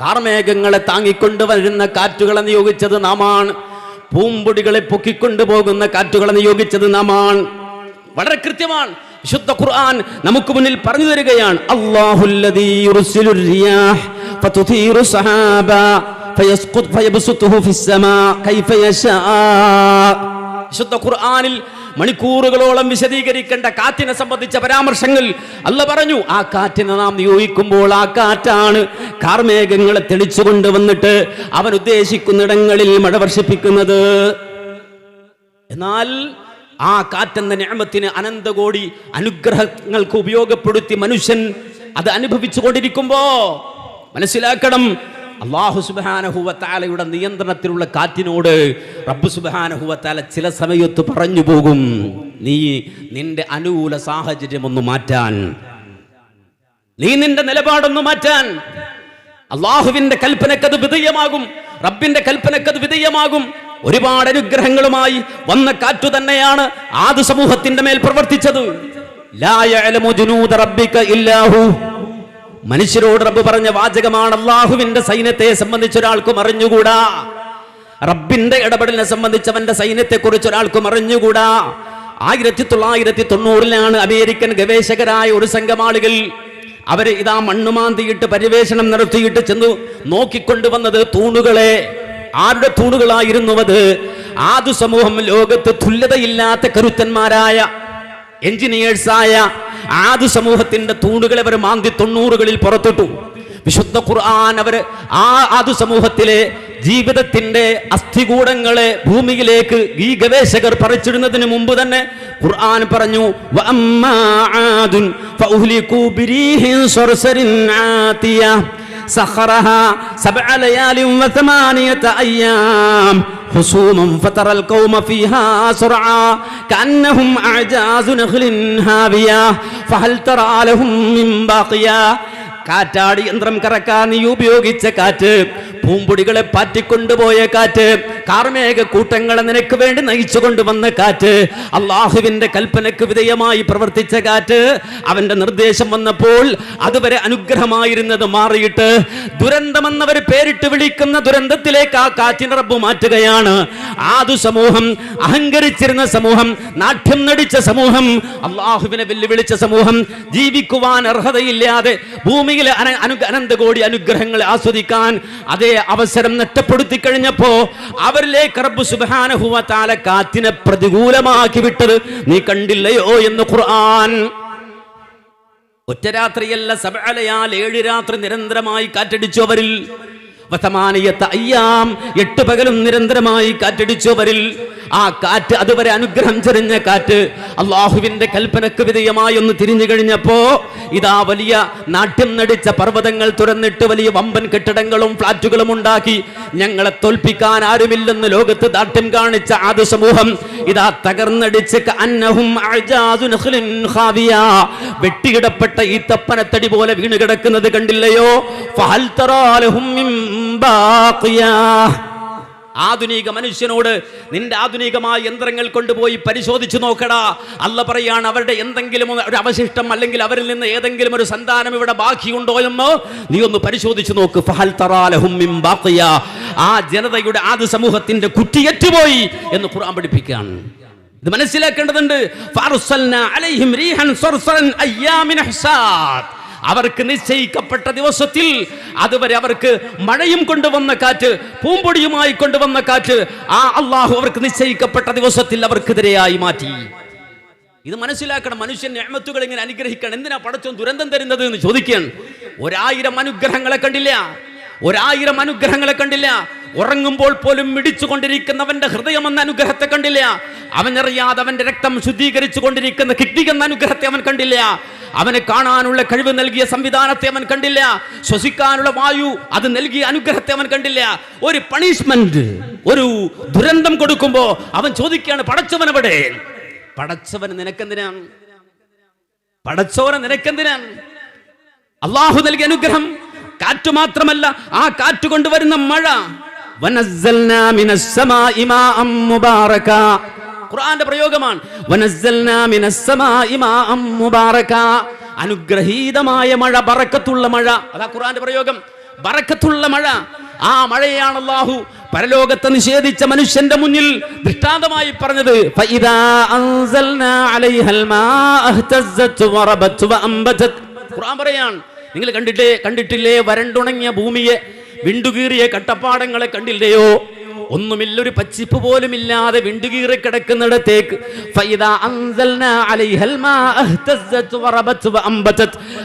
കാർമേഘങ്ങളെ താങ്ങിക്കൊണ്ടുവരുന്ന കാറ്റുകളെ നിയോഗിച്ചത് നാമാണ് പൂമ്പൊടികളെ പൊക്കിക്കൊണ്ടുപോകുന്ന കാറ്റുകളെ നിയോഗിച്ചത് നാമാണ് വളരെ കൃത്യമാണ്. വിശുദ്ധ ഖുർആൻ നമുക്ക് മുന്നിൽ പറഞ്ഞു തരികയാണ്. വിശുദ്ധ ഖുർആനിൽ മണിക്കൂറുകളോളം വിശദീകരിക്കേണ്ട കാറ്റിനെ സംബന്ധിച്ച പരാമർശങ്ങൾ അല്ല പറഞ്ഞു. ആ കാറ്റിനെ നാം നിയോഗിക്കുമ്പോൾ ആ കാറ്റാണ് കാർമേഘങ്ങളെ തെളിച്ചു കൊണ്ടുവന്നിട്ട് അവൻ ഉദ്ദേശിക്കുന്നിടങ്ങളിൽ മഴ വർഷിപ്പിക്കുന്നത്. എന്നാൽ ആ കാറ്റെന്ന ഞാമത്തിന് അനന്തകോടി അനുഗ്രഹങ്ങൾക്ക് ഉപയോഗപ്പെടുത്തി മനുഷ്യൻ അത് അനുഭവിച്ചു കൊണ്ടിരിക്കുമ്പോ മനസ്സിലാക്കണം. അള്ളാഹു സുബാനഹുവത്താലയുടെ നിയന്ത്രണത്തിലുള്ള കാറ്റിനോട് റബ്ബ് സുബാനഹുവത്താല ചില സമയത്ത് പറഞ്ഞു പോകും. നീ നിന്റെ അനുകൂല സാഹചര്യം ഒന്ന് മാറ്റാൻ. നീ നിന്റെ നിലപാടൊന്ന് മാറ്റാൻ. അള്ളാഹുവിന്റെ കൽപ്പനക്കത് വിധേയമാകും. റബ്ബിന്റെ കൽപ്പനക്കത് വിധേയമാകും. ഒരുപാട് അനുഗ്രഹങ്ങളുമായി വന്ന കാറ്റു തന്നെയാണ് ആദ്യ സമൂഹത്തിന്റെ മേൽ പ്രവർത്തിച്ചത്. ലാ യഅലമു ജുനൂദ റബ്ബിക ഇല്ലാഹു. മനുഷ്യരോട് റബ്ബ് പറഞ്ഞ വാചകമാണ് അള്ളാഹുവിന്റെ സൈന്യത്തെ സംബന്ധിച്ച് ഒരാൾക്കും അറിഞ്ഞുകൂടാ. റബ്ബിന്റെ ഇടപെടലിനെ സംബന്ധിച്ചവന്റെ സൈന്യത്തെ കുറിച്ച് ഒരാൾക്കും അറിഞ്ഞുകൂടാ. ആയിരത്തി തൊള്ളായിരത്തി തൊണ്ണൂറിലാണ് അമേരിക്കൻ ഗവേഷകരായ ഒരു സംഘം ആളുകൾ അവർ ഇതാ മണ്ണുമാന്തിയിട്ട് പര്യവേഷണം നടത്തിയിട്ട് ചെന്നു നോക്കിക്കൊണ്ടുവന്നത് തൂണുകളെ. ആരുടെ തൂണുകളായിരുന്നു അത്? ആദു സമൂഹം ലോകത്ത് തുല്യതയില്ലാത്ത കരുത്തന്മാരായ എഞ്ചിനീയേഴ്സായ ആദു സമൂഹത്തിന്റെ തൂണുകളെ അവർ മാന്തി തൊണ്ണൂറുകളിൽ പുറത്തിട്ടു. വിശുദ്ധ ഖുർആൻ അവർ ആ ആദു സമൂഹത്തിലെ ജീവിതത്തിന്റെ അസ്ഥികൂടങ്ങളെ ഭൂമിയിലേക്ക് ഈ ഗവേഷകർ പറിച്ചിടുന്നതിന് മുമ്പ് തന്നെ ഖുർആൻ പറഞ്ഞു സഹറഹ ആദുൻ ഫഉഹ്ലികൂ ബിരീഹിൻ സർസരിൻ ആതിയ سخرها سبع ليال وثمانية أيام حصوما فترى القوم فيها سرعا كأنهم أعجاز نخل هاوية فهل ترى لهم من باقية കാറ്റാടി യന്ത്രം കറക്കാൻ നീ ഉപയോഗിച്ച കാറ്റ് പൂമ്പൊടികളെ പാറ്റിക്കൊണ്ടുപോയ കാറ്റ് കാർമേക കൂട്ടങ്ങളെ നിനക്ക് വേണ്ടി നയിച്ചു കൊണ്ടുവന്ന കാറ്റ് അള്ളാഹുവിന്റെ കൽപ്പനക്ക് വിധേയമായി പ്രവർത്തിച്ച കാറ്റ് അവന്റെ നിർദ്ദേശം വന്നപ്പോൾ അതുവരെ അനുഗ്രഹമായിരുന്നത് മാറിയിട്ട് ദുരന്തമെന്നവർ പേരിട്ട് വിളിക്കുന്ന ദുരന്തത്തിലേക്ക് ആ കാറ്റിന് റബ്ബ് മാറ്റുകയാണ്. ആദു സമൂഹം അഹങ്കരിച്ചിരുന്ന സമൂഹം നാട്യം നടിച്ച സമൂഹം അള്ളാഹുവിനെ വെല്ലുവിളിച്ച സമൂഹം ജീവിക്കുവാൻ അർഹതയില്ലാതെ ഭൂമിയിലെ അനന്ത കോടി അനന്തകോടി അനുഗ്രഹങ്ങളെ ആസ്വദിക്കാൻ അതേ അവസരം നഷ്ടപ്പെടുത്തി കഴിഞ്ഞപ്പോ അവരിലേക്ക് റബ്ബ് സുബ്ഹാനഹു വ തആല കാറ്റിനെ പ്രതികൂലമാക്കി വിട്ടത് നീ കണ്ടില്ലയോ എന്ന് ഖുർആൻ. ഒറ്റ രാത്രിയല്ല സബഅലയാൽ ഏഴ് രാത്രി നിരന്തരമായി കാറ്റടിച്ചു അവരിൽ. വസമാനയത്ത് അയ്യാം എട്ട് പകലും നിരന്തരമായി കാറ്റടിച്ചു അവരിൽ. ആ കാറ്റ് അതുവരെ അനുഗ്രഹം ചെറിഞ്ഞ കാറ്റ്. അള്ളാഹുവിന്റെ കൽപ്പനക്ക് വിധേയമായി ഒന്ന് തിരിഞ്ഞു കഴിഞ്ഞപ്പോ ഇതാ വലിയ നാട്യം നടിച്ച പർവതങ്ങൾ തുറന്നിട്ട് വലിയ വമ്പൻ കെട്ടിടങ്ങളും ഫ്ളാറ്റുകളും ഉണ്ടാക്കി. ഞങ്ങളെ തോൽപ്പിക്കാൻ ആരുമില്ലെന്ന് ലോകത്ത് ദാട്യം കാണിച്ച ആദ്യ സമൂഹം ഇതാ തകർന്നടിച്ച് വെട്ടിയിടപ്പെട്ട ഈ തപ്പനത്തടി പോലെ വീണ് കിടക്കുന്നത് കണ്ടില്ലയോ? ഫഹൽ ആധുനിക മനുഷ്യനോട് നിന്റെ ആധുനികമായ യന്ത്രങ്ങൾ കൊണ്ടുപോയി പരിശോധിച്ചു നോക്കടാ. അല്ല പറയാണ് അവരുടെ എന്തെങ്കിലും ഒരു അവശിഷ്ടം അല്ലെങ്കിൽ അവരിൽ നിന്ന് ഏതെങ്കിലും ഒരു സന്താനം ഇവിടെ ബാക്കിയുണ്ടോ എന്ന് നീ ഒന്ന് പരിശോധിച്ചു നോക്ക്. ഫഹൽ ആ ജനതയുടെ ആദ്യ സമൂഹത്തിന്റെ കുറ്റിയേറ്റുപോയി എന്ന് ഖുർആൻ പഠിപ്പിക്കുകയാണ്. ഇത് മനസ്സിലാക്കേണ്ടതുണ്ട്. അവർക്ക് നിശ്ചയിക്കപ്പെട്ട ദിവസത്തിൽ അതുവരെ അവർക്ക് മഴയും കൊണ്ടുവന്ന കാറ്റ് പൂമ്പൊടിയുമായി കൊണ്ടുവന്ന കാറ്റ് ആ അള്ളാഹു അവർക്ക് നിശ്ചയിക്കപ്പെട്ട ദിവസത്തിൽ അവർക്കെതിരെയായി മാറ്റി. ഇത് മനസ്സിലാക്കണം. മനുഷ്യൻ ഞാമത്തുകൾ ഇങ്ങനെ അനുഗ്രഹിക്കണം. എന്തിനാ പടച്ചോൻ ദുരന്തം തരുന്നത് എന്ന് ചോദിക്കാൻ ഒരായിരം അനുഗ്രഹങ്ങളെ കണ്ടില്ല. ഒരായിരം അനുഗ്രഹങ്ങളെ കണ്ടില്ല. ഉറങ്ങുമ്പോൾ പോലും മിടിച്ചുകൊണ്ടിരിക്കുന്നവന്റെ ഹൃദയം എന്ന അനുഗ്രഹത്തെ കണ്ടില്ല. അവനറിയാതെ അവന്റെ രക്തം ശുദ്ധീകരിച്ചു കൊണ്ടിരിക്കുന്ന കിഡ്നി എന്ന അനുഗ്രഹത്തെ അവൻ കണ്ടില്ല. അവന് കാണാനുള്ള കഴിവ് നൽകിയ സംവിധാനത്തെ അവൻ കണ്ടില്ല. ശ്വസിക്കാനുള്ള വായു അത് നൽകിയ അനുഗ്രഹത്തെ അവൻ കണ്ടില്ല. ഒരു പണിഷ്മെന്റ് ഒരു ദുരന്തം കൊടുക്കുമ്പോ അവൻ ചോദിക്കുകയാണ് പടച്ചവൻ എവിടെ? പടച്ചവൻ നിനക്കെന്തിനാണ് പടച്ചവനെ നിനക്കെന്തിനാണ് അള്ളാഹു നൽകിയ അനുഗ്രഹം. കാറ്റ് മാത്രമല്ല ആ കാറ്റ് കൊണ്ടുവരുന്ന മഴ. ഖുർആന്റെ പ്രയോഗമാണ്. അനുഗ്രഹീതമായ മഴ ബറക്കത്തുള്ള മഴ. അതാ ഖുർആന്റെ പ്രയോഗം. ബറക്കത്തുള്ള മഴ. ആ മഴയാണ് അല്ലാഹു പരലോകത്തെ നിഷേധിച്ച മനുഷ്യന്റെ മുന്നിൽ ദൃഷ്ടാന്തമായി പറഞ്ഞത് ഖുർആൻ പറയാണ് നിങ്ങൾ കണ്ടിട്ടേ കണ്ടിട്ടില്ലേ വരണ്ടുണങ്ങിയ ഭൂമിയെ വിണ്ടുകീറിയ കട്ടപ്പാടങ്ങളെ കണ്ടില്ലയോ? ഒന്നുമില്ല ഒരു പച്ചിപ്പ് പോലും ഇല്ലാതെ വിണ്ടുകീറി കിടക്കുന്നിടത്തേക്ക്.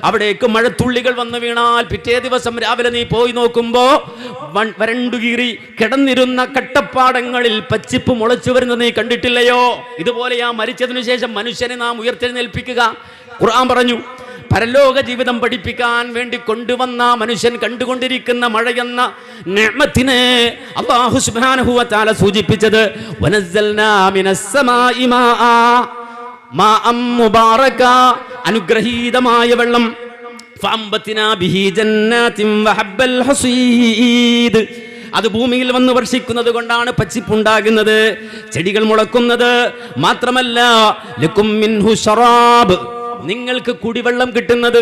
അവിടേക്ക് മഴത്തുള്ളികൾ വന്നു വീണാൽ പിറ്റേ ദിവസം രാവിലെ നീ പോയി നോക്കുമ്പോ വരണ്ടുകീറി കിടന്നിരുന്ന കട്ടപ്പാടങ്ങളിൽ പച്ചിപ്പ് മുളച്ചു വരുന്നത് നീ കണ്ടിട്ടില്ലയോ? ഇതുപോലെ ആ മരിച്ചതിനു ശേഷം മനുഷ്യനെ നാം ഉയർത്തെഴുന്നേൽപ്പിക്കുക. ഖുർആൻ പറഞ്ഞു പരലോക ജീവിതം പഠിപ്പിക്കാൻ വേണ്ടി കൊണ്ടുവന്ന മനുഷ്യൻ കണ്ടുകൊണ്ടിരിക്കുന്ന മഴയെന്ന നിഅമത്തിനെ അല്ലാഹു സുബ്ഹാനഹു വ തആല സൂചിപ്പിച്ചത് അനുഗ്രഹീതമായ വെള്ളം. അത് ഭൂമിയിൽ വന്ന് വർഷിക്കുന്നത് കൊണ്ടാണ് പച്ചിപ്പുണ്ടാകുന്നത് ചെടികൾ മുളക്കുന്നത്. മാത്രമല്ല ലക്കും മിൻഹു ശറാബ് നിങ്ങൾക്ക് കുടിവെള്ളം കിട്ടുന്നത്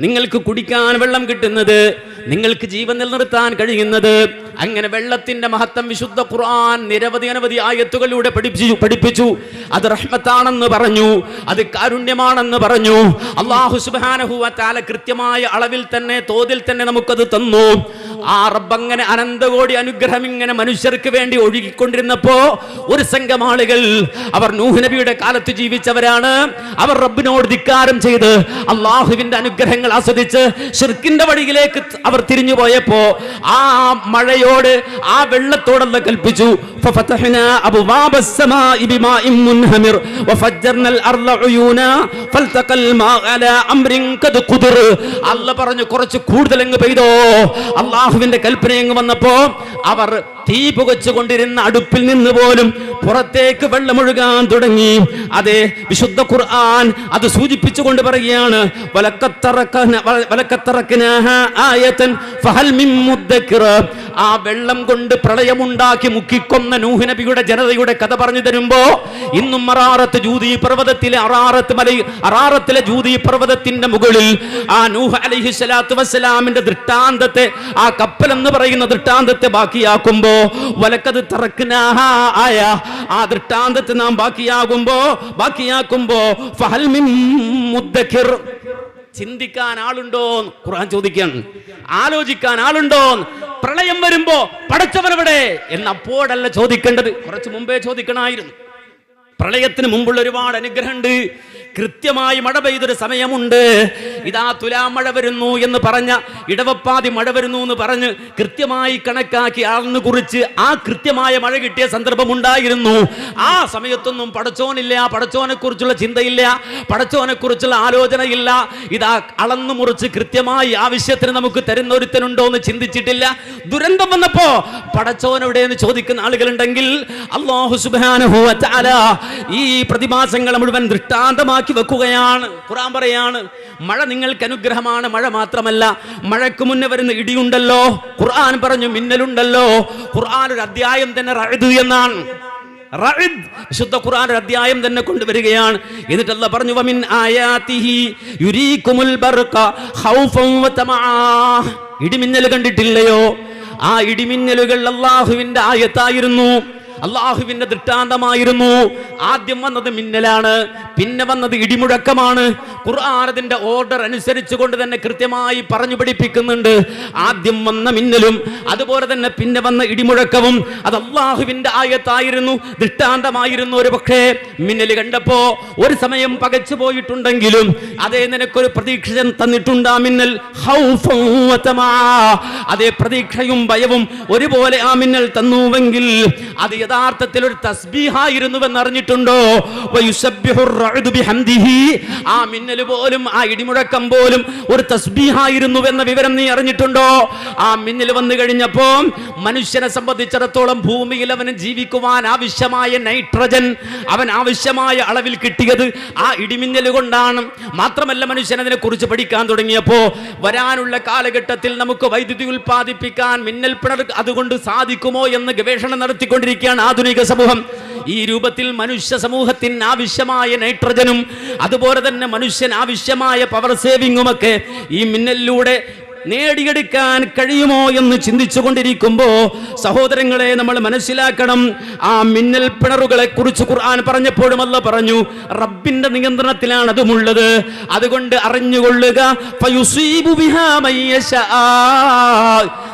നിങ്ങൾക്ക് കുടിക്കാൻ വെള്ളം കിട്ടുന്നത് നിങ്ങൾക്ക് ജീവൻ നിലനിർത്താൻ കഴിയുന്നത് അങ്ങനെ വെള്ളത്തിന്റെ മഹത്വം വിശുദ്ധ ഖുർആൻ നിരവധി അനവധി ആയത്തുകളിലൂടെ പഠിപ്പിച്ചു പഠിപ്പിച്ചു. അത് റഹ്മത്താണെന്ന് പറഞ്ഞു അത് കാരുണ്യമാണെന്ന് പറഞ്ഞു. അള്ളാഹു വ തആല കൃത്യമായ അളവിൽ തന്നെ തോതിൽ തന്നെ നമുക്കത് തന്നു. ആ റബ്ബങ്ങനെ അനന്തകോടി അനുഗ്രഹം ഇങ്ങനെ മനുഷ്യർക്ക് വേണ്ടി ഒഴുകിക്കൊണ്ടിരുന്നപ്പോ ഒരു സംഘം ആളുകൾ അവർ നൂഹ് നബിയുടെ കാലത്ത് ജീവിച്ചവരാണ്. അവർ റബ്ബിനോട് ധിക്കാരം ചെയ്ത് അള്ളാഹുവിന്റെ അനുഗ്രഹങ്ങൾ ആസ്വദിച്ച് ഷിർക്കിന്റെ വഴിയിലേക്ക് അവർ തിരിഞ്ഞു പോയപ്പോ ആ ഭൂമിയോട് ആ വെള്ളത്തോടല്ല കൽപ്പിച്ചു. അല്ല പറഞ്ഞു കുറച്ച് കൂടുതൽ അങ്ങ് പെയ്തോ. അള്ളാഹുവിന്റെ കൽപ്പന അങ്ങ് വന്നപ്പോ അവർ തീ പുകച്ചുകൊണ്ടിരുന്ന അടുപ്പിൽ നിന്ന് പോലും പുറത്തേക്ക് വെള്ളമൊഴുകാൻ തുടങ്ങി. അതെ വിശുദ്ധ ഖുർആൻ അത് സൂചിപ്പിച്ചുകൊണ്ട് പറയുകയാണ് ആ വെള്ളം കൊണ്ട് പ്രളയമുണ്ടാക്കി മുക്കിക്കൊന്ന നൂഹ് നബിയുടെ ജനതയുടെ കഥ പറഞ്ഞു തരുമ്പോ ഇന്നും അറാറത്ത് ജൂതി പർവതത്തിലെ അറാറത്ത് മല അറാറത്തിലെ ജൂതി പർവതത്തിന്റെ മുകളിൽ ആ നൂഹ് അലൈഹി സ്വലാത്തു വസ്സലാമിന്റെ ദൃഷ്ടാന്തത്തെ ആ കപ്പൽ എന്ന് പറയുന്ന ദൃഷ്ടാന്തത്തെ ബാക്കിയാക്കുമ്പോ വലക്കത് തറക്കുനാഹ ആയ. ആ ദൃഷ്ടാന്തത്തെ നാം ബാക്കിയാകുമ്പോ ബാക്കിയാക്കുമ്പോ ഫഹൽ മുദ്ദക്കിർ. ചിന്തിക്കാൻ ആളുണ്ടോ ഖുർആൻ ചോദിക്കുകയാണ്. ആലോചിക്കാൻ ആളുണ്ടോ. പ്രളയം വരുമ്പോ പടച്ചവനവിടെ എന്ന് അപ്പോഴല്ല ചോദിക്കേണ്ടത്. കുറച്ച് മുമ്പേ ചോദിക്കണമായിരുന്നു. പ്രളയത്തിന് മുമ്പുള്ള ഒരുപാട് അനുഗ്രഹമുണ്ട്. കൃത്യമായി മഴ പെയ്തൊരു സമയമുണ്ട്. ഇതാ തുലാ മഴ വരുന്നു എന്ന് പറഞ്ഞ ഇടവപ്പാതി മഴ വരുന്നു എന്ന് പറഞ്ഞ് കൃത്യമായി കണക്കാക്കി അളന്നു കുറിച്ച് ആ കൃത്യമായ മഴ കിട്ടിയ സന്ദർഭം ഉണ്ടായിരുന്നു. ആ സമയത്തൊന്നും പടച്ചോനില്ല പടച്ചോനെ കുറിച്ചുള്ള ചിന്തയില്ല പടച്ചോനെ കുറിച്ചുള്ള ആലോചനയില്ല. ഇതാ അളന്നു മുറിച്ച് കൃത്യമായി ആവശ്യത്തിന് നമുക്ക് തരുന്ന ഒരുത്തനുണ്ടോ എന്ന് ചിന്തിച്ചിട്ടില്ല. ദുരന്തം വന്നപ്പോ പടച്ചോനെവിടെ എന്ന് ചോദിക്കുന്ന ആളുകളുണ്ടെങ്കിൽ അള്ളാഹു സുബ്ഹാനഹു വ തആല ഈ പ്രതിമാസങ്ങൾ മുഴുവൻ ദൃഷ്ടാന്തമാക്കി വെക്കുകയാണ്. ഖുറാൻ പറയാണ് മഴ നിങ്ങൾക്ക് അനുഗ്രഹമാണ് മഴ മാത്രമല്ല മഴയ്ക്ക് മുന്നേ വരുന്ന ഇടിയുണ്ടല്ലോ. ഖുർആൻ പറഞ്ഞു മിന്നലുണ്ടല്ലോ. ഖുർആൻ ഒരു അധ്യായം തന്നെ റഅദ് എന്നാണ്. വിശുദ്ധ ഖുർആൻ ഒരു അധ്യായം തന്നെ കൊണ്ടുവരികയാണ്. എന്നിട്ട് അല്ല പറഞ്ഞു വമിൻ ആയാതിഹി യുരീകുമുൽ ബർഖ ഖൗഫൻ വതമആ ഇടിമിന്നൽ കണ്ടിട്ടില്ലയോ? ആ ഇടിമിന്നലുകൾ അള്ളാഹുവിന്റെ ആയത്തായിരുന്നു. അള്ളാഹുവിന്റെ ദൃഷ്ടാന്തമായിരുന്നു. ആദ്യം വന്നത് മിന്നലാണ് പിന്നെ വന്നത് ഇടിമുഴക്കമാണ്. ഖുർആാനതിന്റെ ഓർഡർ അനുസരിച്ച് കൊണ്ട് തന്നെ കൃത്യമായി പറഞ്ഞു പഠിപ്പിക്കുന്നുണ്ട്. ആദ്യം വന്ന മിന്നലും അതുപോലെ തന്നെ പിന്നെ വന്ന ഇടിമുഴക്കവും അത് അള്ളാഹുവിന്റെ ആയത്തായിരുന്നു ദൃഷ്ടാന്തമായിരുന്നു ഒരു പക്ഷേ. മിന്നൽ കണ്ടപ്പോ ഒരു സമയം പകച്ചു പോയിട്ടുണ്ടെങ്കിലും അതേ നിനക്കൊരു പ്രതീക്ഷ തന്നിട്ടുണ്ടാ മിന്നൽ. അതേ പ്രതീക്ഷയും ഭയവും ഒരുപോലെ ആ മിന്നൽ തന്നുവെങ്കിൽ അത് യഥാർത്ഥത്തിൽ ഒരു തസ്ബീഹായിരുന്നുവെന്ന് അറിഞ്ഞിട്ടുണ്ടോ വയുസബ്ബിഹുർ റഅദു ബിഹംദിഹി. ആ മിന്നൽ പോലും ആ ഇടിമുഴക്കം പോലും ഒരു തസ്ബീഹായിരുന്നുവെന്ന വിവരം നീ അറിഞ്ഞിട്ടുണ്ടോ? ആ മിന്നൽ വന്നു കഴിഞ്ഞപ്പോ മനുഷ്യനെ സംബന്ധിച്ചിടത്തോളം ഭൂമിയിൽ അവന് ജീവിക്കുവാൻ ആവശ്യമായ നൈട്രജൻ അവൻ ആവശ്യമായ അളവിൽ കിട്ടിയത് ആ ഇടിമിന്നൽ കൊണ്ടാണ്. മാത്രമല്ല മനുഷ്യൻ അതിനെ കുറിച്ച് പഠിക്കാൻ തുടങ്ങിയപ്പോ വരാനുള്ള കാലഘട്ടത്തിൽ നമുക്ക് വൈദ്യുതി ഉൽപ്പാദിപ്പിക്കാൻ മിന്നൽ പിണർ അതുകൊണ്ട് സാധിക്കുമോ എന്ന് ഗവേഷണം നടത്തിക്കൊണ്ടിരിക്കുകയാണ്. ആധുനിക സമൂഹം. ഈ രൂപത്തിൽ മനുഷ്യ സമൂഹത്തിന് ആവശ്യമായ നൈട്രജനും അതുപോലെ തന്നെ മനുഷ്യൻ ആവശ്യമായ പവർ സേവിങ്ങുമൊക്കെ ഈ മിന്നലിലൂടെ നേടിയെടുക്കാൻ കഴിയുമോ എന്ന് ചിന്തിച്ചു കൊണ്ടിരിക്കുമ്പോ സഹോദരങ്ങളെ നമ്മൾ മനസ്സിലാക്കണം. ആ മിന്നൽ പിണറുകളെ കുറിച്ച് ഖുർആൻ പറഞ്ഞപ്പോഴും അല്ല പറഞ്ഞു റബ്ബിന്റെ നിയന്ത്രണത്തിലാണ് അതുമുള്ളത്. അതുകൊണ്ട് അറിഞ്ഞുകൊള്ളുക.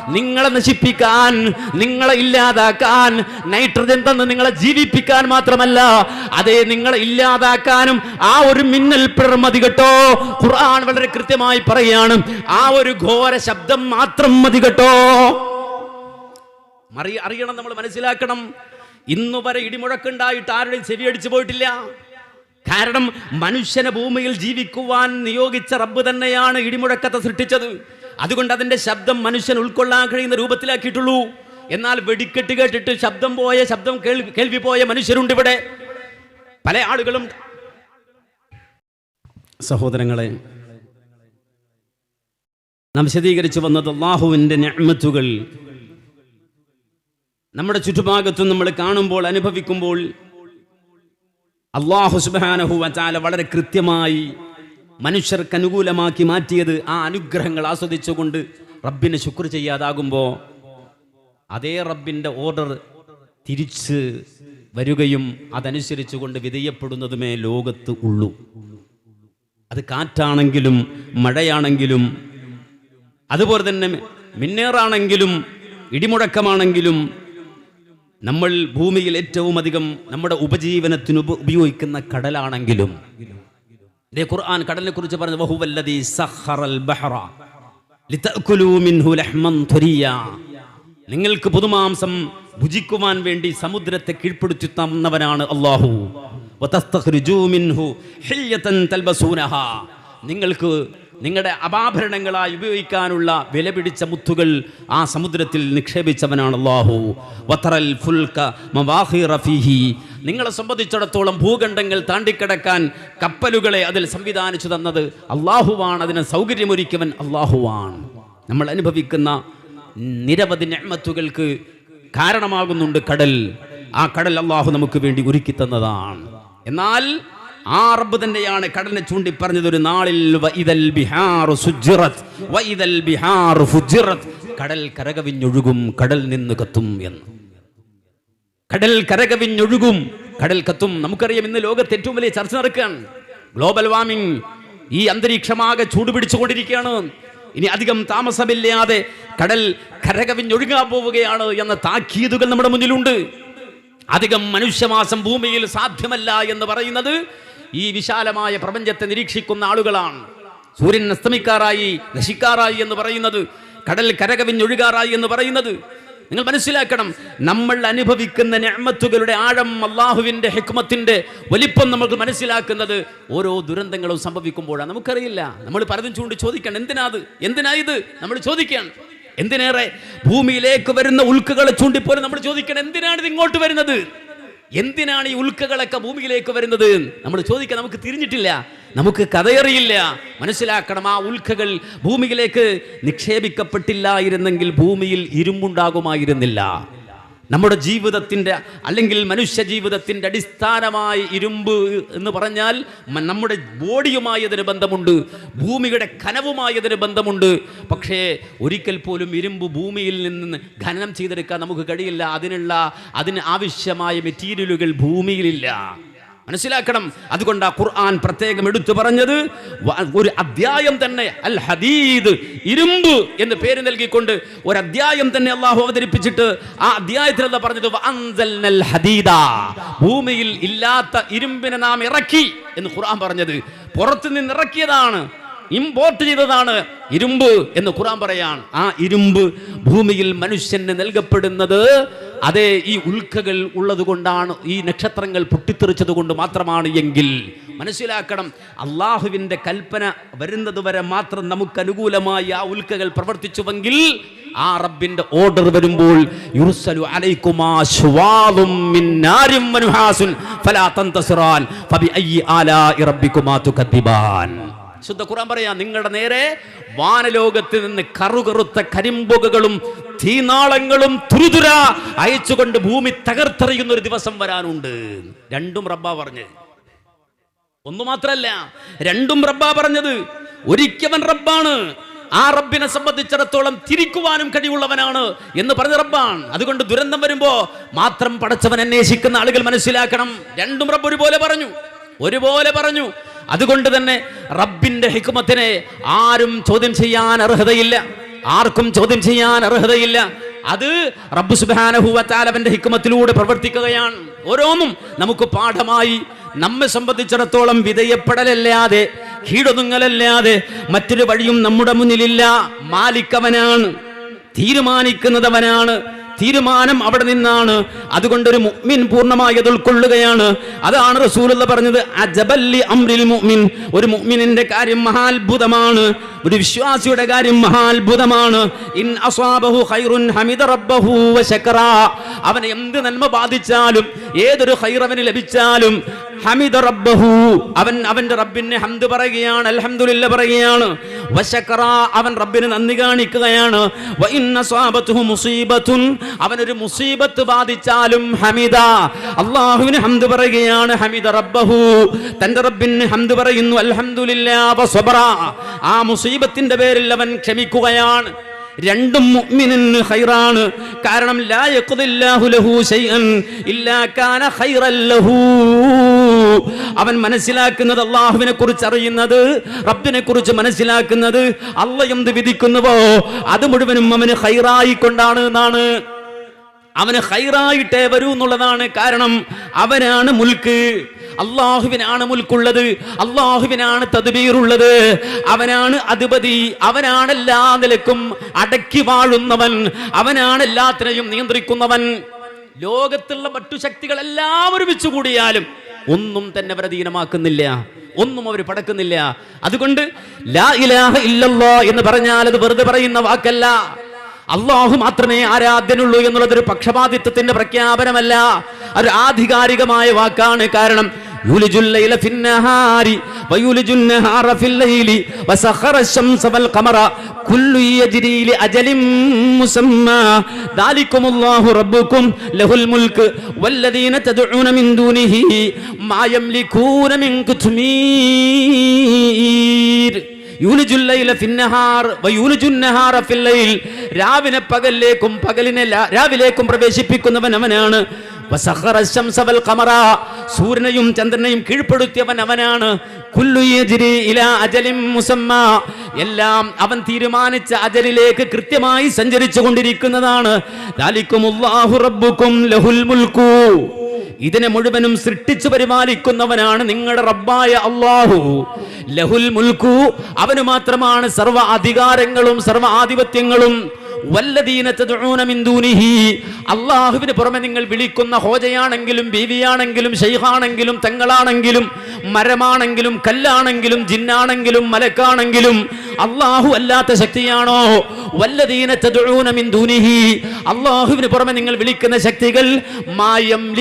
നിങ്ങളെ നശിപ്പിക്കാൻ നിങ്ങളെ ഇല്ലാതാക്കാൻ നൈട്രജൻ തന്ന് നിങ്ങളെ ജീവിപ്പിക്കാൻ മാത്രമല്ല അതേ നിങ്ങളെ ഇല്ലാതാക്കാനും ആ ഒരു മിന്നൽ പിണർ മതി കേട്ടോ. ഖുർആൻ വളരെ കൃത്യമായി പറയാണ് ആ ഒരു ഘോര ശബ്ദം മാത്രം മതി കേട്ടോ. മറി അറിയണം നമ്മൾ മനസ്സിലാക്കണം. ഇന്നു വരെ ഇടിമുഴക്കുണ്ടായിട്ട് ആരുടെയും ചെവിയടിച്ചു പോയിട്ടില്ല. കാരണം മനുഷ്യനെ ഭൂമിയിൽ ജീവിക്കുവാൻ നിയോഗിച്ച റബ്ബ് തന്നെയാണ് ഇടിമുഴക്കത്തെ സൃഷ്ടിച്ചത്. അതുകൊണ്ട് അതിന്റെ ശബ്ദം മനുഷ്യൻ ഉൾക്കൊള്ളാൻ കഴിയുന്ന രൂപത്തിലാക്കിയിട്ടുള്ളൂ. എന്നാൽ വെടിക്കെട്ട് കേട്ടിട്ട് ശബ്ദം പോയ ശബ്ദം കേൾവി പോയ മനുഷ്യരുണ്ട് ഇവിടെ. പല ആളുകളും സഹോദരങ്ങളെ നാം വിശദീകരിച്ചു വന്നത് അള്ളാഹുവിന്റെ ഞാമത്തുകൾ നമ്മുടെ ചുറ്റുഭാഗത്തും നമ്മൾ കാണുമ്പോൾ അനുഭവിക്കുമ്പോൾ അള്ളാഹു സുബാനഹു വച്ചാല വളരെ കൃത്യമായി മനുഷ്യർക്ക് അനുകൂലമാക്കി മാറ്റിയത് ആ അനുഗ്രഹങ്ങൾ ആസ്വദിച്ചുകൊണ്ട് റബ്ബിന് ശുക്ർ ചെയ്യാതാകുമ്പോൾ അതേ റബ്ബിന്റെ ഓർഡർ തിരിച്ച് വരികയും അതനുസരിച്ചുകൊണ്ട് വിധേയപ്പെടുന്നതുമേ ലോകത്ത് ഉള്ളൂ. അത് കാറ്റാണെങ്കിലും മഴയാണെങ്കിലും അതുപോലെ തന്നെ മിന്നേറാണെങ്കിലും ഇടിമുടക്കമാണെങ്കിലും നമ്മൾ ഭൂമിയിൽ ഏറ്റവും അധികം നമ്മുടെ ഉപജീവനത്തിന് ഉപ- ഉപയോഗിക്കുന്ന കടലാണെങ്കിലും ഇതേ ഖുർആൻ കടലിനെ കുറിച്ച് പറഞ്ഞു വഹുവല്ലദീ സഖറൽ ബഹറ ലിതഅകുലൂ മിൻഹു ലഹ്മൻ ത്വരിയ നിങ്ങൾക്ക് പുതുമാംസം ഭുജിക്കുവാൻ വേണ്ടി സമുദ്രത്തെ കീഴ്പ്പെടുത്തി തന്നവനാണ് അല്ലാഹു. വതസ്തഖ്രിജൂ മിൻഹു ഹില്യതൻ തൽബസൂനഹ. നിങ്ങൾക്ക് നിങ്ങളുടെ അപാഭരണങ്ങളായി ഉപയോഗിക്കാനുള്ള വില പിടിച്ച മുത്തുകൾ ആ സമുദ്രത്തിൽ നിക്ഷേപിച്ചവനാണ് അള്ളാഹു വതറൽ ഫുൽക മവാഹി ഫീഹി. നിങ്ങളെ സംബന്ധിച്ചിടത്തോളം ഭൂഖണ്ഡങ്ങൾ താണ്ടിക്കടക്കാൻ കപ്പലുകളെ അതിൽ സംവിധാനിച്ചു തന്നത് അള്ളാഹുവാണ് അതിനെ സൗകര്യമൊരുക്കിയവൻ അള്ളാഹുവാണ് നമ്മൾ അനുഭവിക്കുന്ന നിരവധി ഞമ്മത്തുകൾക്ക് കാരണമാകുന്നുണ്ട് കടൽ. ആ കടൽ അള്ളാഹു നമുക്ക് വേണ്ടി ഒരുക്കി തന്നതാണ്. എന്നാൽ ആ റബ്ബ് തന്നെയാണ് കടലിനെ ചൂണ്ടി പറഞ്ഞത് ഒരു നാളിൽ വഇദൽ ബിഹാർ സുജ്ജിറത് വഇദൽ ബിഹാറു ഫുജ്ജിറത്. കടൽ കരകവിഞ്ഞൊഴുകും കടൽ നിന്ന് കത്തും എന്ന്. കടൽ കരകവിഞ്ഞൊഴുകും കടൽ കത്തും. നമുക്കറിയാം ഇന്ന് ലോകത്ത് ഏറ്റവും വലിയ ചർച്ച നടക്കുകയാണ്. ഗ്ലോബൽ വാർമിംഗ് ഈ അന്തരീക്ഷമാകെ ചൂടുപിടിച്ചുകൊണ്ടിരിക്കുകയാണ്. ഇനി അധികം താമസമില്ലാതെ കടൽ കരകവിഞ്ഞൊഴുകാൻ പോവുകയാണ് എന്ന താക്കീതുകൾ നമ്മുടെ മുന്നിലുണ്ട്. അധികം മനുഷ്യവാസം ഭൂമിയിൽ സാധ്യമല്ല എന്ന് പറയുന്നത് ഈ വിശാലമായ പ്രപഞ്ചത്തെ നിരീക്ഷിക്കുന്ന ആളുകളാണ്. സൂര്യൻ അസ്തമിക്കാറായി നശിക്കാറായി എന്ന് പറയുന്നത് കടൽ കരകവിഞ്ഞൊഴുകാറായി എന്ന് പറയുന്നത്. നിങ്ങൾ മനസ്സിലാക്കണം നമ്മൾ അനുഭവിക്കുന്ന ഞാമത്തുകളുടെ ആഴം അള്ളാഹുവിന്റെ ഹെക്മത്തിന്റെ വലിപ്പം നമുക്ക് മനസ്സിലാക്കുന്നത് ഓരോ ദുരന്തങ്ങളും സംഭവിക്കുമ്പോഴാണ്. നമുക്കറിയില്ല നമ്മൾ പലതും ചൂണ്ടി ചോദിക്കണം എന്തിനാ അത്? എന്തിനാ ഇത്? നമ്മൾ ചോദിക്കുകയാണ് എന്തിനേറെ? ഭൂമിയിലേക്ക് വരുന്ന ഉൽക്കകളെ ചൂണ്ടിപ്പോലും നമ്മൾ ചോദിക്കണം എന്തിനാണ് ഇത് ഇങ്ങോട്ട് വരുന്നത്? എന്തിനാണ് ഈ ഉൽക്കകളൊക്കെ ഭൂമിയിലേക്ക് വരുന്നത്? നമ്മൾ ചോദിക്കാൻ നമുക്ക് തിരിഞ്ഞിട്ടില്ല. നമുക്ക് കഥയറിയില്ല. മനസ്സിലാക്കണം ആ ഉൽക്കകൾ ഭൂമിയിലേക്ക് നിക്ഷേപിക്കപ്പെട്ടില്ലായിരുന്നെങ്കിൽ ഭൂമിയിൽ ഇരുമ്പുണ്ടാകുമായിരുന്നില്ല. നമ്മുടെ ജീവിതത്തിന്റെ അല്ലെങ്കിൽ മനുഷ്യ ജീവിതത്തിന്റെ അടിസ്ഥാനമായി ഇരുമ്പ് എന്ന് പറഞ്ഞാൽ നമ്മുടെ ബോഡിയുമായി അതിന് ബന്ധമുണ്ട് ഭൂമിയുടെ കനവുമായി അതിന് ബന്ധമുണ്ട്. പക്ഷേ ഒരിക്കൽ പോലും ഇരുമ്പ് ഭൂമിയിൽ നിന്ന് ഖനനം ചെയ്തെടുക്കാൻ നമുക്ക് കഴിയില്ല. അതിനുള്ള അതിന് ആവശ്യമായ മെറ്റീരിയലുകൾ ഭൂമിയിലില്ല മനസ്സിലാക്കണം. അതുകൊണ്ട് ആ ഖുർആൻ പ്രത്യേകം എടുത്തു പറഞ്ഞത് ഒരു അധ്യായം തന്നെ അൽ ഹദീദ് ഇരുമ്പ് എന്ന് പേര് നൽകിക്കൊണ്ട് ഒരു അധ്യായം തന്നെ അള്ളാഹു അവതരിപ്പിച്ചിട്ട് ആ അധ്യായത്തിൽ എന്താ പറഞ്ഞത് ഹദീദ ഭൂമിയിൽ ഇല്ലാത്ത ഇരുമ്പിനെ നാം ഇറക്കി എന്ന് ഖുർആൻ പറഞ്ഞത്. പുറത്തു നിന്ന് ഇറക്കിയതാണ് ഇമ്പോർട്ട് ചെയ്തതാണ് ഇരുമ്പ് എന്ന് ഖുർആൻ പറയാണ്. ആ ഇരുമ്പ് ഭൂമിയിൽ മനുഷ്യന് നൽകപ്പെടുന്നത് അതേ ഈ ഉൽക്കകൾ ഉള്ളതുകൊണ്ടാണ് ഈ നക്ഷത്രങ്ങൾ പൊട്ടിത്തെറിച്ചത് കൊണ്ട് മാത്രമാണ് എങ്കിൽ മനസ്സിലാക്കണം അള്ളാഹുവിന്റെ കൽപ്പന വരുന്നത് വരെ മാത്രം നമുക്ക് അനുകൂലമായി ആ ഉൽക്കകൾ പ്രവർത്തിച്ചുവെങ്കിൽ ആ റബ്ബിന്റെ ഓർഡർ വരുമ്പോൾ യുർസലു മിൻ നാരിം ഫലാ തന്തസിറാൻ ഫബി അയ്യി ആലാഇ റബ്ബിക്കുമാ തുകദ്ദിബാൻ. ശുദ്ധ ഖുർആൻ പറയാ നിങ്ങളുടെ നേരെ വാനലോകത്ത് നിന്ന് കറുകറുത്ത കരിമ്പുകകളും തീനാളങ്ങളും തുരുതുര അയച്ചുകൊണ്ട് ഭൂമി തകർത്തെറിയുന്ന ഒരു ദിവസം വരാനുണ്ട്. രണ്ടും റബ്ബ പറഞ്ഞത് ഒന്നു മാത്രല്ല രണ്ടും റബ്ബ പറഞ്ഞത്. ഒരിക്കവൻ റബ്ബാണ്. ആ റബ്ബിനെ സംബന്ധിച്ചിടത്തോളം തിരിക്കുവാനും കഴിവുള്ളവനാണ് എന്ന് പറഞ്ഞ റബ്ബാണ്. അതുകൊണ്ട് ദുരന്തം വരുമ്പോ മാത്രം പടച്ചവൻ അന്വേഷിക്കുന്ന ആളുകൾ മനസ്സിലാക്കണം. രണ്ടും റബ്ബ് ഒരുപോലെ പറഞ്ഞു. ഒരുപോലെ പറഞ്ഞു. അതുകൊണ്ട് തന്നെ റബ്ബിന്റെ ഹിക്മത്തിനെ ആരും ചോദ്യം ചെയ്യാൻ അർഹതയില്ല. ആർക്കും ചോദ്യം ചെയ്യാൻ അർഹതയില്ല. അത് റബ്ബ് സുബാനഹുവത്താലവന്റെ ഹിക്മത്തിലൂടെ പ്രവർത്തിക്കുകയാണ്. ഓരോന്നും നമുക്ക് പാഠമായി നമ്മെ സംബന്ധിച്ചിടത്തോളം വിധേയപ്പെടലല്ലാതെ കീഴൊതുങ്ങലല്ലാതെ മറ്റൊരു വഴിയും നമ്മുടെ മുന്നിലില്ല. മാലിക്കവനാണ് തീരുമാനിക്കുന്നതവനാണ്. തീരുമാനം അവിടെ നിന്നാണ്. അതുകൊണ്ട് ഒരു മുഅ്മിൻ പൂർണമായി അത് ഉൾക്കൊള്ളുകയാണ് അതാണ് റസൂലുള്ള പറഞ്ഞത് അജബല്ലി അംരിൽ മുഅ്മിൻ. ഒരു മുഅ്മിനിന്റെ കാര്യം മഹാത്ഭുതമാണ്. ഒരു വിശ്വാസിയുടെ കാര്യം മഹാത്ഭുതമാണ്. ഇൻ അസ്വാബഹു ഖൈറുൻ ഹമിദ റബ്ബഹു എന്ത് നന്മ ബാധിച്ചാലും ഏതൊരു അവന് ലഭിച്ചാലും ഹമിദ റബ്ബഹു. അവൻ അവന്റെ റബ്ബിനെ ഹംദ് പറയുകയാണ് അൽഹംദുലില്ല പറയുകയാണ്. വശക്കറ അവൻ റബ്ബിന് നന്ദി കാണിക്കുകയാണ്. വ ഇന്ന സ്വാബത്തുഹു മുസീബത്തുൻ. അവനൊരു മുസീബത്ത് ബാധിച്ചാലും ഹമിദ. അള്ളാഹുവിന് ഹംദ് പറയുകയാണ് ഹമിദ റബ്ബഹു. തന്റെ റബ്ബിന് ഹംദ് പറയുന്നു അൽഹംദുലില്ലാ വസബറ ആ മുസീബത്തിന്റെ പേരിൽ അവൻ ക്ഷമിക്കുകയാണ്. രണ്ടും മുഅ്മിനിന് ഖൈറാണ്. കാരണം ലാ യഖ്ദില്ലാഹു ലഹു ശൈഅൻ ഇല്ലാ കാന ഖൈറൽ ലഹു. അവൻ മനസ്സിലാക്കുന്നത് അള്ളാഹുവിനെ കുറിച്ച് അറിയുന്നത് റബ്ബിനെ കുറിച്ച് മനസ്സിലാക്കുന്നത് അല്ല എന്ത് വിധിക്കുന്നുവോ? അത് മുഴുവനും അവന് ഹൈറായി കൊണ്ടാണ് എന്നാണ്. അവന് ഹൈറായിട്ടേ വരൂ എന്നുള്ളതാണ് കാരണം. അവനാണ് മുൽക്ക്. അള്ളാഹുവിനാണ് മുൽക്കുള്ളത്. അള്ളാഹുവിനാണ് തദ്ബീറുള്ളത്. അവനാണ് അധിപതി. അവനാണ് എല്ലാ നിലക്കും അടക്കി വാഴുന്നവൻ. അവനാണ് എല്ലാത്തിനെയും നിയന്ത്രിക്കുന്നവൻ. ലോകത്തുള്ള മറ്റു ശക്തികൾ എല്ലാം ഒരുമിച്ച് കൂടിയാലും ഒന്നും തന്നെ അവരെ അധീനമാക്കുന്നില്ല ഒന്നും അവർ പടക്കുന്നില്ല. അതുകൊണ്ട് ലാ ഇലാഹ ഇല്ലല്ലോ എന്ന് പറഞ്ഞാൽ അത് വെറുതെ പറയുന്ന വാക്കല്ല. അള്ളാഹു മാത്രമേ ആരാധ്യനുള്ളൂ എന്നുള്ളത് ഒരു പക്ഷപാതിത്വത്തിന്റെ പ്രഖ്യാപനമല്ല ഒരു ആധികാരികമായ വാക്കാണ് കാരണം يولج الليل في النهار ويولج النهار في الليل وسخر الشمس والقمر كل يجري لأجل مسمى ذلكم الله ربكم له الملك والذين تدعون من دونه ما يملكون من كتمير രാവിനെ പകലിലേക്കും പകലിനെ രാവിലേക്കും പ്രവേശിപ്പിക്കുന്നവൻ അവനാണ്. സൂര്യനെയും ചന്ദ്രനെയും കീഴ്പ്പെടുത്തിയവൻ അവനാണ്. എല്ലാം അവൻ തീരുമാനിച്ച അജലിലേക്ക് കൃത്യമായി സഞ്ചരിച്ചു കൊണ്ടിരിക്കുന്നതാണ് റബ്ബുക്കും ലഹുൽ മുൽക്കു. ഇതിനെ മുഴുവനും സൃഷ്ടിച്ചു പരിപാലിക്കുന്നവനാണ് നിങ്ങളുടെ റബ്ബായ അള്ളാഹു. ലഹുൽ മുൽക്കു അവന് മാത്രമാണ് സർവ അധികാരങ്ങളും സർവ ആധിപത്യങ്ങളും അള്ളാഹുവിന് പുറമെ നിങ്ങൾ വിളിക്കുന്ന ഹോജയാണെങ്കിലും ബീവിയാണെങ്കിലും ഷെയ്ഖാണെങ്കിലും തങ്ങളാണെങ്കിലും മരമാണെങ്കിലും കല്ലാണെങ്കിലും ജിന്നാണെങ്കിലും മലക്കാണെങ്കിലും അള്ളാഹു അല്ലാത്ത ശക്തിയാണോ? മിൻ ദൂനിഹി. അള്ളാഹുവിന് പുറമെ നിങ്ങൾ വിളിക്കുന്ന ശക്തികൾ മായം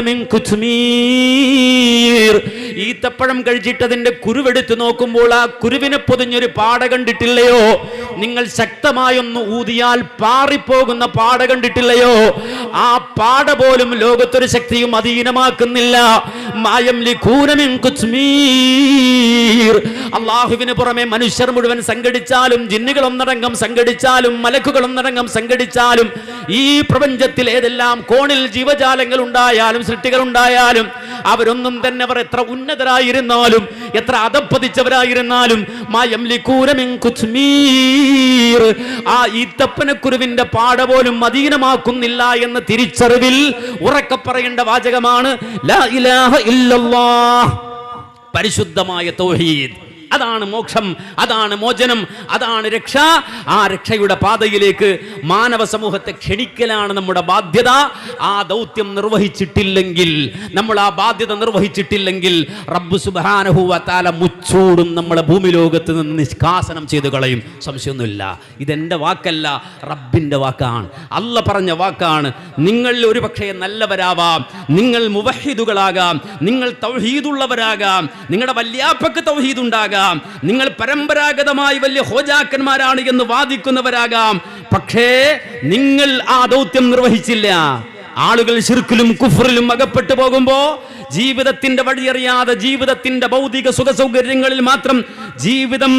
മിൻ കുത്മീർ. ഈത്തപ്പഴം കഴിച്ചിട്ടതിന്റെ കുരുവെടുത്ത് നോക്കുമ്പോൾ ആ കുരുവിനെ പൊതിഞ്ഞൊരു പാട കണ്ടിട്ടില്ലയോ? നിങ്ങൾ ശക്തമായൊന്ന് ഊതിയാൽ പാറിപ്പോകുന്ന പാട കണ്ടിട്ടില്ലയോ? ആ പാട പോലും ലോകത്തൊരു ശക്തിയും അധീനമാക്കുന്നില്ല. അള്ളാഹുവിന് പുറമെ മനുഷ്യർ മുഴുവൻ സംഘടിച്ചാലും ജിന്നുകൾ ഒന്നടങ്കം സംഘടിച്ചാലും മലക്കുകൾ ഒന്നടങ്കം സംഘടിച്ചാലും ഈ പ്രപഞ്ചത്തിൽ ഏതെല്ലാം കോണിൽ ജീവജാലങ്ങൾ ഉണ്ടായാലും സൃഷ്ടികൾ ഉണ്ടായാലും അവരൊന്നും തന്നെ അവർ എത്ര ഉന്നതരായിരുന്നാലും എത്ര അതപ്പതിച്ചവരായിരുന്നാലും മായം ഈത്ത ആ ഈത്തപ്പനക്കുരുവിന്റെ പാട പോലും മദീനമാക്കുന്നില്ല എന്ന തിരിച്ചറിവിൽ ഉറക്കെ പറയേണ്ട വാചകമാണ് പരിശുദ്ധമായ തൗഹീദ്. അതാണ് മോക്ഷം അതാണ് മോചനം അതാണ് രക്ഷ. ആ രക്ഷയുടെ പാതയിലേക്ക് മാനവ സമൂഹത്തെ ക്ഷണിക്കലാണ് നമ്മുടെ ബാധ്യത. ആ ദൗത്യം നിർവഹിച്ചിട്ടില്ലെങ്കിൽ നമ്മൾ ആ ബാധ്യത നിർവഹിച്ചിട്ടില്ലെങ്കിൽ റബ്ബു സുബാനഹുവ താല മുച്ചൂടും നമ്മളെ ഭൂമി ലോകത്ത് നിന്ന് നിഷ്കാസനം ചെയ്തു കളയും. സംശയമൊന്നുമില്ല. ഇതെന്റെ വാക്കല്ല റബ്ബിന്റെ വാക്കാണ്. അല്ല പറഞ്ഞ വാക്കാണ് നിങ്ങൾ ഒരു പക്ഷേ നല്ലവരാവാം നിങ്ങൾ മുവഹിദുകളാകാം നിങ്ങൾ തൗഹീദുള്ളവരാകാം നിങ്ങളുടെ വല്യാപ്പക്ക് തൗഹീദ് ഉണ്ടാകാം നിങ്ങൾ പരമ്പരാഗതമായി വലിയ ഹോജാക്കന്മാരാണ് എന്ന് വാദിക്കുന്നവരാകാം. പക്ഷേ നിങ്ങൾ ആ ദൗത്യം നിർവഹിച്ചില്ല. ആളുകൾ ശിർക്കിലും കുഫറിലും അകപ്പെട്ടു പോകുമ്പോ ജീവിതത്തിന്റെ വഴിയറിയാതെ ജീവിതത്തിന്റെ ഭൗതിക സുഖ സൗകര്യങ്ങളിൽ മാത്രം ജീവിതം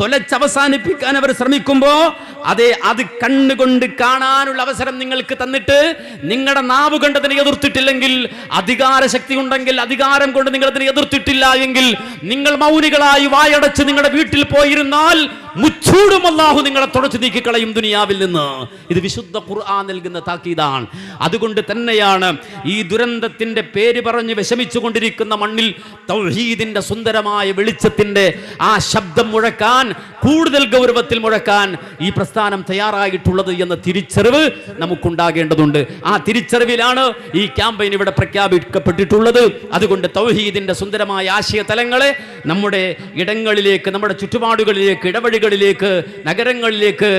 തൊലച്ചവസാനിപ്പിക്കാൻ അവർ ശ്രമിക്കുമ്പോൾ അതെ അത് കണ്ണുകൊണ്ട് കാണാനുള്ള അവസരം നിങ്ങൾക്ക് തന്നിട്ട് നിങ്ങളുടെ നാവ് കണ്ടതിനെ എതിർത്തിട്ടില്ലെങ്കിൽ അധികാര ശക്തി ഉണ്ടെങ്കിൽ അധികാരം കൊണ്ട് നിങ്ങൾ അതിനെ എതിർത്തിട്ടില്ല എങ്കിൽ നിങ്ങൾ മൗനികളായി വായടച്ച് നിങ്ങളുടെ വീട്ടിൽ പോയിരുന്നാൽ മുച്ചൂടും അല്ലാഹു നിങ്ങളെ തുടച്ചു നീക്കിക്കളയും ദുനിയാവിൽ നിന്ന്. ഇത് വിശുദ്ധ ഖുർആൻ നൽകുന്ന താക്കീതാണ്. അതുകൊണ്ട് തന്നെയാണ് ഈ ദുരന്തത്തിന്റെ പേര് പറഞ്ഞ് വിഷമിച്ചു കൊണ്ടിരിക്കുന്ന മണ്ണിൽ തൗഹീദിന്റെ സുന്ദരമായ വെളിച്ചത്തിന്റെ ആ ശബ്ദം മുഴക്കാൻ കൂടുതൽ ഗൗരവത്തിൽ മുഴക്കാൻ ഈ പ്രസ്ഥാനം തയ്യാറായിട്ടുള്ളത് എന്ന തിരിച്ചറിവ് നമുക്കുണ്ടാകേണ്ടതുണ്ട്. ആ തിരിച്ചറിവിലാണ് ഈ ക്യാമ്പയിൻ ഇവിടെ പ്രഖ്യാപിക്കപ്പെട്ടിട്ടുള്ളത്. അതുകൊണ്ട് തൗഹീദിന്റെ സുന്ദരമായ ആശയ തലങ്ങളെ നമ്മുടെ ഇടങ്ങളിലേക്ക് നമ്മുടെ ചുറ്റുപാടുകളിലേക്ക് ഇടവഴികളിലേക്ക് നഗരങ്ങളിലേക്ക്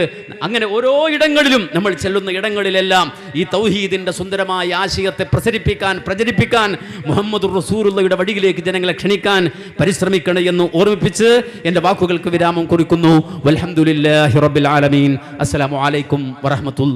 അങ്ങനെ ഓരോ ഇടങ്ങളിലും നമ്മൾ ചെല്ലുന്ന ഇടങ്ങളിലെല്ലാം ഈ തൗഹീദിന്റെ സുന്ദരമായ ആശയത്തെ പ്രസരിപ്പിക്കാൻ പ്രചരിപ്പിക്കാൻ മുഹമ്മദ് റസൂറുള്ളയുടെ വഴിയിലേക്ക് ജനങ്ങളെ ക്ഷണിക്കാൻ പരിശ്രമിക്കണം എന്ന് ഓർമ്മിപ്പിച്ച് എന്റെ വാക്കുകൾക്ക് വിരാമം കുറിക്കുന്നു. വൽഹംദുലില്ലാഹി റബ്ബിൽ ആലമീൻ. അസ്സലാമു അലൈക്കും വറഹ്മത്തുള്ളാഹി